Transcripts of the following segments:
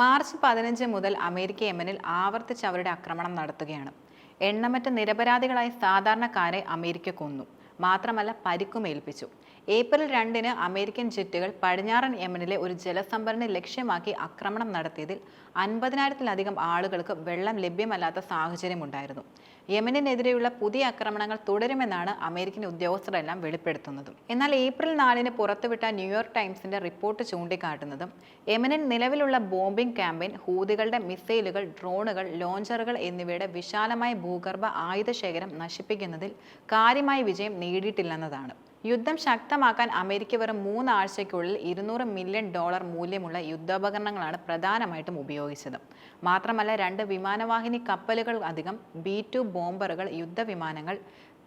March പതിനഞ്ച് മുതൽ America യമനിൽ ആവർത്തിച്ച് അവരുടെ ആക്രമണം നടത്തുകയാണ്. എണ്ണമറ്റ നിരപരാധികളായ സാധാരണക്കാരെ അമേരിക്ക കൊന്നു. മാത്രമല്ല പരിക്കുമേൽപ്പിച്ചു ഏപ്രിൽ രണ്ടിന് അമേരിക്കൻ ജെറ്റുകൾ പടിഞ്ഞാറൻ യമനിലെ ഒരു ജലസംഭരണി ലക്ഷ്യമാക്കി ആക്രമണം നടത്തിയതിൽ അൻപതിനായിരത്തിലധികം ആളുകൾക്ക് വെള്ളം ലഭ്യമല്ലാത്ത സാഹചര്യമുണ്ടായിരുന്നു. യമനിനെതിരെയുള്ള പുതിയ ആക്രമണങ്ങൾ തുടരുമെന്നാണ് അമേരിക്കൻ ഉദ്യോഗസ്ഥരെല്ലാം വെളിപ്പെടുത്തുന്നത്. എന്നാൽ ഏപ്രിൽ നാലിന് പുറത്തുവിട്ട ന്യൂയോർക്ക് ടൈംസിന്റെ റിപ്പോർട്ട് ചൂണ്ടിക്കാട്ടുന്നതും യമനിൽ നിലവിലുള്ള ബോംബിംഗ് ക്യാമ്പയിൻ ഹൂതികളുടെ മിസൈലുകൾ ഡ്രോണുകൾ ലോഞ്ചറുകൾ എന്നിവയുടെ വിശാലമായ ഭൂഗർഭ ആയുധശേഖരം നശിപ്പിക്കുന്നതിൽ കാര്യമായ വിജയം നേടിയിട്ടില്ലെന്നതാണ്. യുദ്ധം ശക്തമാക്കാൻ അമേരിക്ക വെറും മൂന്നാഴ്ചയ്ക്കുള്ളിൽ ഇരുന്നൂറ് മില്യൺ ഡോളർ മൂല്യമുള്ള യുദ്ധോപകരണങ്ങളാണ് പ്രധാനമായിട്ടും ഉപയോഗിച്ചത്. മാത്രമല്ല രണ്ട് വിമാനവാഹിനി കപ്പലുകൾ അധികം ബി ടു ബോംബറുകൾ യുദ്ധവിമാനങ്ങൾ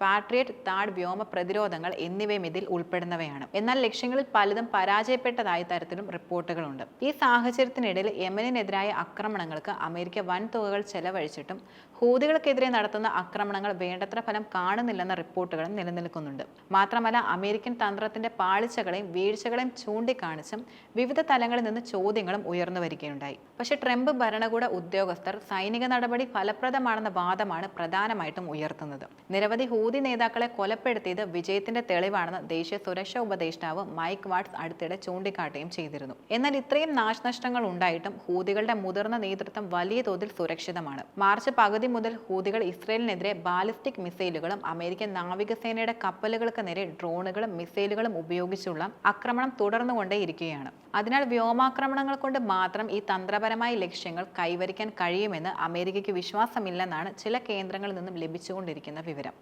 പാട്രിയറ്റ് താഡ് വ്യോമ പ്രതിരോധങ്ങൾ എന്നിവയും ഇതിൽ ഉൾപ്പെടുന്നവയാണ്. എന്നാൽ ലക്ഷ്യങ്ങളിൽ പലതും പരാജയപ്പെട്ടതായി തരത്തിലും റിപ്പോർട്ടുകളുണ്ട്. ഈ സാഹചര്യത്തിനിടയിൽ യമനിനെതിരായ ആക്രമണങ്ങൾക്ക് അമേരിക്ക വൻതുകകൾ ചെലവഴിച്ചിട്ടും ഹൂതികൾക്കെതിരെ നടത്തുന്ന ആക്രമണങ്ങൾ വേണ്ടത്ര ഫലം കാണുന്നില്ലെന്ന റിപ്പോർട്ടുകളും നിലനിൽക്കുന്നുണ്ട്. മാത്രമല്ല അമേരിക്കൻ തന്ത്രത്തിന്റെ പാളിച്ചകളെയും വീഴ്ചകളെയും ചൂണ്ടിക്കാണിച്ചും വിവിധ തലങ്ങളിൽ നിന്ന് ചോദ്യങ്ങളും ഉയർന്നു വരികയുണ്ടായി. പക്ഷേ ട്രംപ് ഭരണകൂട ഉദ്യോഗസ്ഥർ സൈനിക നടപടി ഫലപ്രദമാണെന്ന വാദമാണ് പ്രധാനമായിട്ടും ഉയർത്തുന്നത്. നിരവധി ഹൂതി നേതാക്കളെ കൊലപ്പെടുത്തിയത് വിജയത്തിന്റെ തെളിവാണെന്ന് ദേശീയ സുരക്ഷാ ഉപദേഷ്ടാവ് മൈക്ക് വാട്സ് അടുത്തിടെ ചൂണ്ടിക്കാട്ടുകയും ചെയ്തിരുന്നു. എന്നാൽ ഇത്രയും നാശനഷ്ടങ്ങൾ ഉണ്ടായിട്ടും ഹൂതികളുടെ മുതിർന്ന നേതൃത്വം വലിയ തോതിൽ സുരക്ഷിതമാണ്. മാർച്ച് പകുതി മുതൽ ഹൂതികൾ ഇസ്രയേലിനെതിരെ ബാലിസ്റ്റിക് മിസൈലുകളും അമേരിക്കൻ നാവികസേനയുടെ കപ്പലുകൾക്ക് നേരെ ഡ്രോണുകളും മിസൈലുകളും ഉപയോഗിച്ചുള്ള ആക്രമണം തുടർന്നുകൊണ്ടേയിരിക്കുകയാണ്. അതിനാൽ വ്യോമാക്രമണങ്ങൾ കൊണ്ട് മാത്രം ഈ തന്ത്രപരമായ ലക്ഷ്യങ്ങൾ കൈവരിക്കാൻ കഴിയുമെന്ന് അമേരിക്കയ്ക്ക് വിശ്വാസമില്ലെന്നാണ് ചില കേന്ദ്രങ്ങളിൽ നിന്നും ലഭിച്ചുകൊണ്ടിരിക്കുന്ന വിവരം.